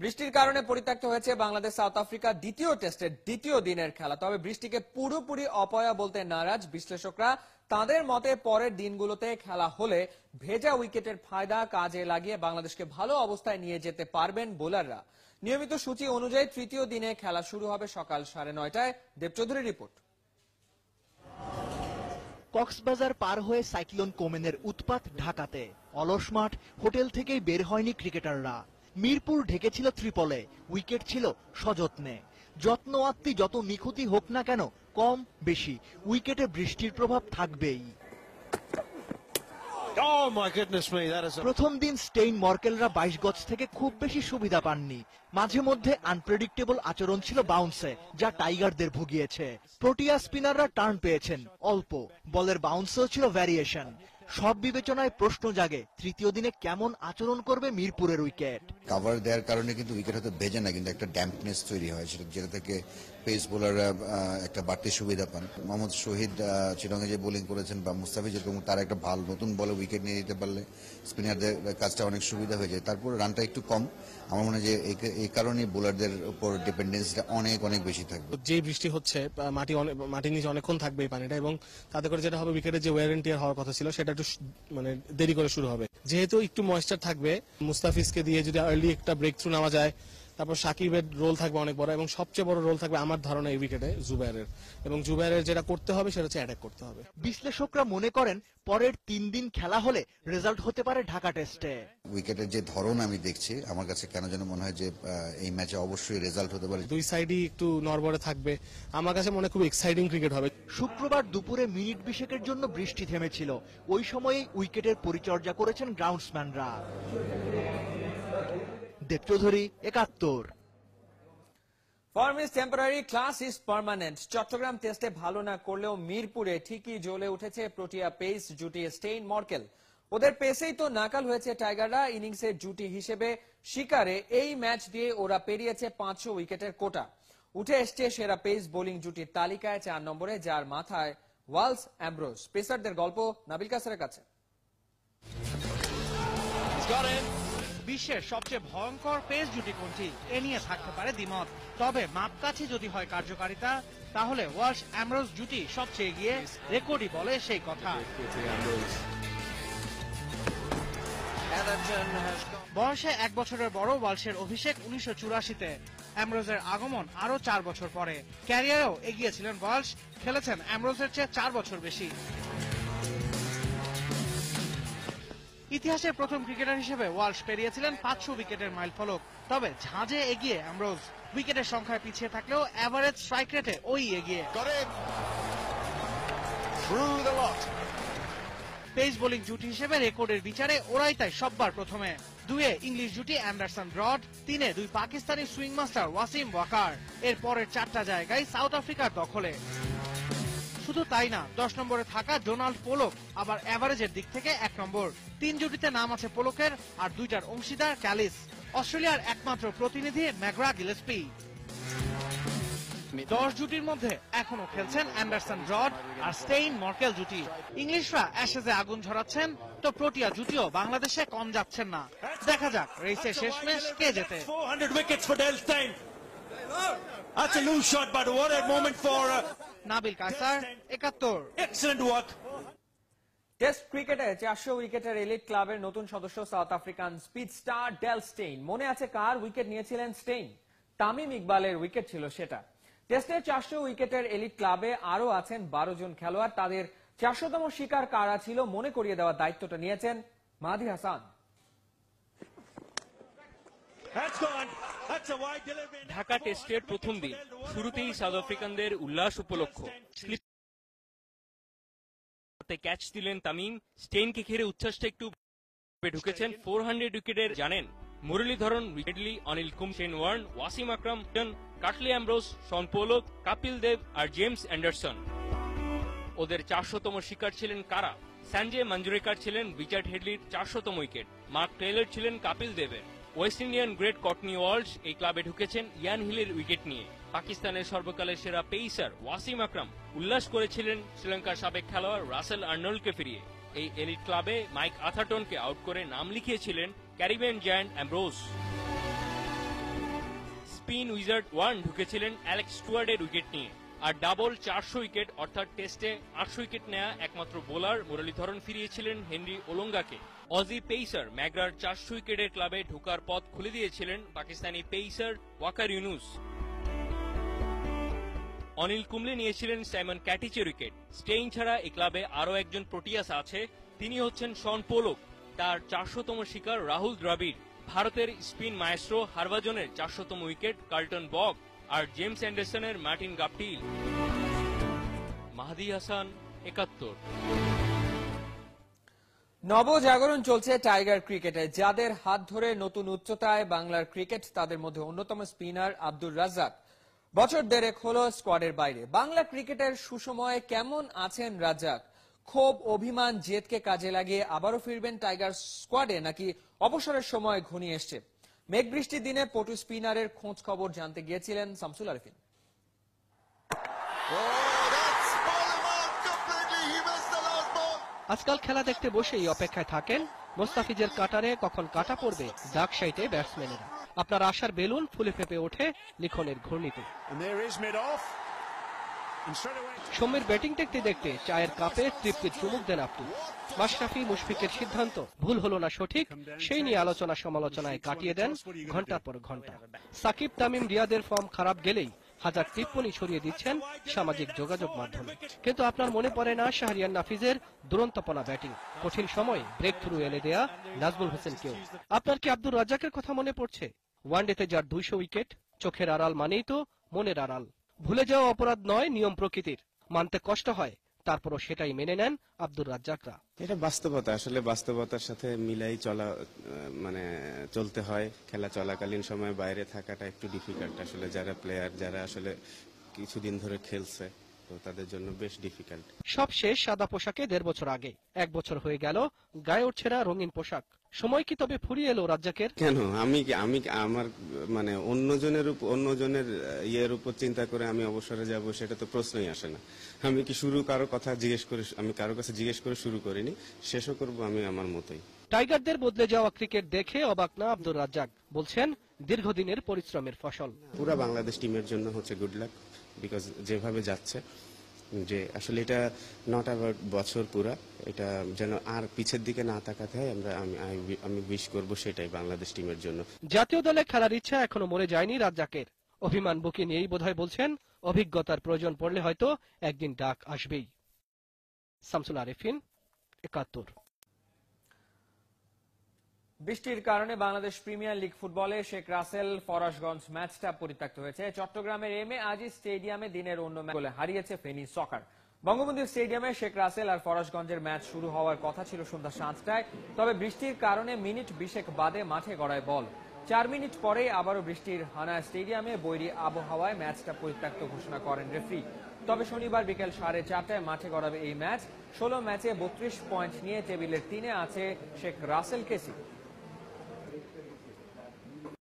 বৃষ্টির কারণে পরিত্যক্ত হয়েছে বাংলাদেশ সাউথ আফ্রিকা দ্বিতীয় টেস্টের দ্বিতীয় দিনের খেলা। তবে বৃষ্টিকে পুরোপুরি অপয়া বলতে নারাজ বিশ্লেষকরা। তাদের মতে পরের দিনগুলোতে খেলা হলে ভেজা উইকেটের ফায়দা কাজে লাগিয়ে বাংলাদেশকে ভালো অবস্থায় নিয়ে যেতে পারবেন বোলাররা। নিয়মিত সূচি অনুযায়ী তৃতীয় দিনে খেলা শুরু হবে সকাল সাড়ে নয়টায়। দেবচৌধুরী রিপোর্ট। কক্সবাজার পার হয়ে সাইক্লোন কোমেনের উৎপাত ঢাকাতে। অলস মাঠ হোটেল থেকেই বের হয়নি ক্রিকেটাররা। মিরপুর ঢেকেছিল ত্রিপলে উইকেট ছিল সযত্নে। যত্ন আত্মি যত নিখুঁতি হোক না কেন কম বেশি। উইকেটে বৃষ্টির প্রভাব থাকবেই। Oh প্রথম দিন স্টেইন মর্কেলরা বাইশ গজ থেকে খুব বেশি সুবিধা পাননি। মাঝে মধ্যে আনপ্রেডিক্টেবল আচরণ ছিল বাউন্সে যা টাইগারদের ভুগিয়েছে। প্রোটিয়া স্পিনাররা টার্ন পেয়েছেন অল্প। বলের বাউন্সেও ছিল ভ্যারিয়েশন। সব বিবেচনায় প্রশ্ন জাগে তৃতীয় দিনে কেমন আচরণ করবে মিরপুরের উইকেট? কাভার দেওয়ার কারণে কিন্তু উইকেট হয়তো ভেজে না কিন্তু একটা ড্যাম্পনেস তৈরি হয়। সেটা যেটা থেকে পেস বোলাররা একটা বাড়তি সুবিধা পান। মোহাম্মদ শহীদ চিরঙ্গে যে বোলিং করেছেন বা মুস্তাফিজ যেরকম তার একটা ভালো নতুন বলে উইকেট নিয়ে দিতে পারলে স্পিনারদের কাজটা অনেক সুবিধা হয়ে যায়। তারপর রানটা একটু কম। আমার মনে হয় যে এই- এই কারণে বোলারদের উপর ডিপেন্ডেন্সটা অনেক অনেক বেশি থাকবে। যে বৃষ্টি হচ্ছে মাটি মাটির নিচে অনেকক্ষণ থাকবে এই পানিটা এবং তাতে করে যেটা হবে উইকেটের যে ওয়ার টিয়ার হওয়ার কথা ছিল সেটা একটু মানে দেরি করে শুরু হবে। যেহেতু একটু ময়েশ্চার থাকবে, মুস্তাফিজকে দিয়ে যদি আর্লি একটা ব্রেক থ্রু নেওয়া যায় তারপর সাকিবের রোল থাকবে অনেক বড় এবং সবচেয়ে বড় রোল থাকবে আমার ধারণা এই উইকেটে জুবাইরের এবং জুবাইরের যেটা করতে হবে সেটা হচ্ছে অ্যাটাক করতে হবে। বিশ্লেষকরা মনে করেন পরের তিন দিন খেলা হলে রেজাল্ট হতে পারে ঢাকা টেস্টে উইকেটের যে ধরন আমি দেখছি আমার কাছে কেন যেন মনে হয় যে আহ, এই ম্যাচে অবশ্যই রেজাল্ট হতে পারে। দুই সাইডই একটু নরবরে থাকবে। আমার কাছে মনে খুব এক্সাইটিং ক্রিকেট হবে। শুক্রবার দুপুরে মিনিট বিশেকের জন্য বৃষ্টি থেমেছিল। ওই সময়েই উইকেটের পরিচর্যা করেছেন গ্রাউন্ডসম্যানরা দেবচৌধুরী একাত্তর। Form is temporary class is permanent Chattogram টেস্টে ভালো না করলেও মিরপুরে ঠিকই জ্বলে উঠেছে প্রোটিয়া পেস জুটি স্টেইন মর্কেল। ওদের পেসেই তো নাকাল হয়েছে টাইগাররা ইনিংসের জুটি হিসেবে শিকারে এই ম্যাচ দিয়ে ওরা পেরিয়েছে পাঁচশো উইকেটের কোটা। উঠে এসছে সেরা পেস বোলিং জুটির তালিকায় চার নম্বরে যার মাথায় ওয়ালস অ্যাম্ব্রোস। পেসারদের গল্প নাবিল কাসের কাছে। বিশ্বের সবচেয়ে ভয়ঙ্কর পেস জুটি কোনটি? এ নিয়ে থাকতে পারে দ্বিমত। তবে মাপকাঠি যদি হয় কার্যকারিতা, তাহলে ওয়াশ অ্যামরোজ জুটি সবচেয়ে এগিয়ে রেকর্ডই বলে সেই কথা। বয়সে এক বছরের বড় ওয়ালসের অভিষেক উনিশশো চুরাশিতে। অ্যামরোজের আগমন আরও চার বছর পরে। ক্যারিয়ারেও এগিয়েছিলেন ওয়ালস খেলেছেন অ্যামরোজের চেয়ে চার বছর বেশি। ইতিহাসের প্রথম ক্রিকেটার হিসেবে ওয়ালশ পেরিয়েছিলেন পাঁচশো উইকেটের মাইল ফলক। তবে ঝাঁজে এগিয়ে অ্যামরোজ উইকেটের সংখ্যায় পিছিয়ে থাকলেও অ্যাভারেজ স্ট্রাইক রেটে ওই এগিয়ে. পেস বোলিং জুটি হিসেবে রেকর্ডের বিচারে ওরাই তাই সববার প্রথমে। দুয়ে ইংলিশ জুটি অ্যান্ডারসন ব্রড তিনে দুই পাকিস্তানি সুইং মাস্টার ওয়াসিম ওয়াকার। এর পরের চারটা জায়গায় সাউথ আফ্রিকার দখলে। শুধু তাই না দশ নম্বরে থাকা ডোনাল্ড পোলক আবার অ্যাভারেজের দিক থেকে এক নম্বর। তিন জুটিতে নাম আছে পোলকের আর দুইটার অংশীদার ক্যালিস। অস্ট্রেলিয়ার একমাত্র প্রতিনিধি ম্যাগ্রা গিলেসপি। দশ জুটির মধ্যে এখনও খেলছেন অ্যান্ডারসন রড আর স্টেইন মর্কেল জুটি। ইংলিশরা অ্যাশেজে আগুন ঝরাচ্ছেন তো প্রোটিয়া জুটিও বাংলাদেশে কম যাচ্ছেন না। দেখা যাক রেসে শেষমেশ কে জেতে। 400 wickets for Del Stein. That's a loose shot, but what a Nabil Kaiser একাত্তর. টেস্ট ক্রিকেটে চারশো উইকেটের এলিট ক্লাবের নতুন সদস্য South African speed star Dale Steyn মনে আছে কার উইকেট নিয়েছিলেন স্টেইন তামিম ইকবালের উইকেট ছিল সেটা। টেস্টের চারশো উইকেটের এলিট ক্লাবে আরও আছেন বারো জন খেলোয়াড়। তাদের চারশোতম শিকার কারা ছিল মনে করিয়ে দেওয়ার দায়িত্বটা নিয়েছেন মাহাদি হাসান। ঢাকা টেস্টের প্রথম দিন, শুরুতেই সাউথ আফ্রিকানদের উল্লাস উপলক্ষ। ক্যাচ দিলেন তামিম। স্টেইনকে ঘিরে উচ্ছ্বাসটা একটু ঢুকেছেন। ফোর হান্ড্রেড উইকেটের জানেন মুরলীধরন উইকেটলি অনিল কুম শেন ওয়ার্ন ওয়াসিম আকরাম কাটলি Ambrose, Shaun Pollock, Kapil Dev আর জেমস অ্যান্ডারসন। ওদের চারশোতম শিকার ছিলেন কারা? সঞ্জয় মঞ্জুরেকার ছিলেন রিচার্ড হেডলির চারশোতম উইকেট। মার্ক টেইলর ছিলেন কাপিল দেবের। West Indian great Courtney Walsh এই ক্লাবে ঢুকেছেন ইয়ান হিলের উইকেট নিয়ে। পাকিস্তানের সর্বকালের সেরা পেইসার ওয়াসিম আকরাম উল্লাস করেছিলেন শ্রীলঙ্কার সাবেক খেলোয়াড় রাসেল আর্নল্ডকে ফিরিয়ে। এই এলিট ক্লাবে মাইক আথাটনকে আউট করে নাম লিখিয়েছিলেন Caribbean giant Ambrose. Spin wizard Warne ঢুকেছিলেন Alex স্টুয়ার্ডের উইকেট নিয়ে। আর ডাবল চারশো উইকেট অর্থাৎ টেস্টে আটশো উইকেট নেয়া একমাত্র বোলার মুরলীধরন ফিরিয়েছিলেন হেনরি ওলঙ্গাকে। অজি পেইসার ম্যাগরার চারশো উইকেটের ক্লাবে ঢোকার পথ খুলে দিয়েছিলেন পাকিস্তানি পেইসার ওয়াকার ইউনুস অনিল কুমলে নিয়েছিলেন সাইমন ক্যাটিচের উইকেট। স্টেইন ছাড়া এই ক্লাবে আরও একজন প্রোটিয়াস আছে, তিনি হচ্ছেন শন পোলক তার চারশোতম শিকার রাহুল দ্রাবিড় ভারতের স্পিন মায়েস্ট্রো হারভাজনের চারশোতম উইকেট কার্লটন বক আর জেমস অ্যান্ডারসনের মার্টিন গাপটিল। মাহাদি হাসান, একাত্তর। নবজাগরণ চলছে টাইগার ক্রিকেটে, যাদের হাত ধরে নতুন উচ্চতায় বাংলার ক্রিকেট, তাদের মধ্যে অন্যতম স্পিনার আব্দুর রাজ্জাক। বছর দেড়েক হলো স্কোয়াডের বাইরে। বাংলা ক্রিকেটের সুসময়ে কেমন আছেন রাজ্জাক? ক্ষোভ, অভিমান, জেদকে কাজে লাগিয়ে আবারও ফিরবেন টাইগার স্কোয়াডে, নাকি অবসরের সময় ঘনিয়ে এসছে? মেঘ বৃষ্টির দিনে পটু স্পিনারের খোঁজ খবর জানতে গিয়েছিলেন শামসুল আরিফিন। আজকাল খেলা দেখতে বসেই অপেক্ষায় থাকেন মোস্তাফিজের কাটারে কখন কাটা পড়বে ডাক সাইটে ব্যাটসম্যানেরা। আপনার আশার বেলুন ফুলে ফেপে ওঠে লিখনের ঘূর্ণিতে. সৌম্যের ব্যাটিং দেখতে দেখতে চায়ের কাপে তৃপ্তির চুমুক দেন আপনি মাশরাফি মুশফিকের সিদ্ধান্ত ভুল হলো না সঠিক সেই নিয়ে আলোচনা সমালোচনায় কাটিয়ে দেন ঘণ্টার পর ঘণ্টা। সাকিব তামিম রিয়াদের ফর্ম খারাপ গেলেই হাজার টিপ্পনি ছড়িয়ে দিচ্ছেন সামাজিক যোগাযোগ মাধ্যমে। কিন্তু আপনার মনে পড়ে না শাহরিয়ার নাফিজের দুরন্তপনা ব্যাটিং? কঠিন সময়ে ব্রেক থ্রু এনে দেয়া নাজমুল হোসেনকেও। আপনার কি আব্দুর রাজ্জাকের কথা মনে পড়ছে? ওয়ানডেতে যার দুইশো উইকেট, চোখের আড়াল মানেই তো মনের আড়াল। ভুলে যাওয়া অপরাধ নয় নিয়ম প্রকৃতির। মানতে কষ্ট হয় তারপরও সেটাই মেনে নেন আব্দুর রাজ্জাকরা। এটা বাস্তবতা আসলে বাস্তবতার সাথে মিলাই চলা মানে চলতে হয়। খেলা চলাকালীন সময় বাইরে থাকাটা একটু ডিফিকাল্ট আসলে যারা প্লেয়ার যারা আসলে কিছুদিন ধরে খেলছে তো তাদের জন্য বেশ ডিফিকাল্ট সবশেষ সাদা পোশাকে দেড় বছর আগে এক বছর হয়ে গেল গায়ে উঠছে না রঙিন পোশাক। সময় কি তবে ফুরিয়ে এলো রাজ্জাকের? কেন? আমি আমি আমার মানে অন্যজনের উপর অন্যজনের ইয়ের উপর চিন্তা করে আমি অবসরে যাব সেটা তো প্রশ্নই আসে না। আমি কি শুরু কারও কথা জিজ্ঞেস করে আমি কারও কাছে জিজ্ঞেস করে শুরু করিনি শেষও করব আমি আমার মতোই। টাইগারদের বদলে যাওয়া ক্রিকেট দেখে অবাক না আব্দুর রাজ্জাক। বলছেন দীর্ঘদিনের পরিশ্রমের ফসল। পুরা বাংলাদেশ টিমের জন্য হচ্ছে গুড লাক বিকজ যেভাবে যাচ্ছে যে আসলে এটা নট অ্যাবাউট বছর পুরা, এটা যেন আর পিছের দিকে না তাকাতে হয়, আমরা, আমি, আমি- উইশ করব সেটাই বাংলাদেশ টিমের জন্য। জাতীয় দলে খেলার ইচ্ছা এখনও মরে যায়নি রাজ্জাকের। অভিমান বুকে নিয়েই বোধহয় বলছেন, অভিজ্ঞতার প্রয়োজন পড়লে হয়তো একদিন ডাক আসবেই। শামসুল আরেফিন, একাত্তর। বৃষ্টির কারণে বাংলাদেশ প্রিমিয়ার লিগ ফুটবলে শেখ রাসেল ফরাসগঞ্জ ম্যাচটা পরিত্যক্ত হয়েছে। চট্টগ্রামের এম এ আজি স্টেডিয়ামে দিনের অন্য গোলে হারিয়েছে ফেনী সকার। বঙ্গবন্ধু স্টেডিয়ামে শেখ রাসেল আর ফরাসগঞ্জের ম্যাচ শুরু হওয়ার কথা ছিল সন্ধ্যা সাতটায়, তবে বৃষ্টির কারণে মিনিট বিশেক বাদে মাঠে গড়ায় বল। চার মিনিট পরে আবারও বৃষ্টির হানা স্টেডিয়ামে বৈরী আবহাওয়ায় ম্যাচটা পরিত্যক্ত ঘোষণা করেন রেফরি। তবে শনিবার বিকেল সাড়ে চারটায় মাঠে গড়াবে এই ম্যাচ। ষোলো ম্যাচে বত্রিশ পয়েন্ট নিয়ে টেবিলের তিনে আছে শেখ রাসেল কেসি।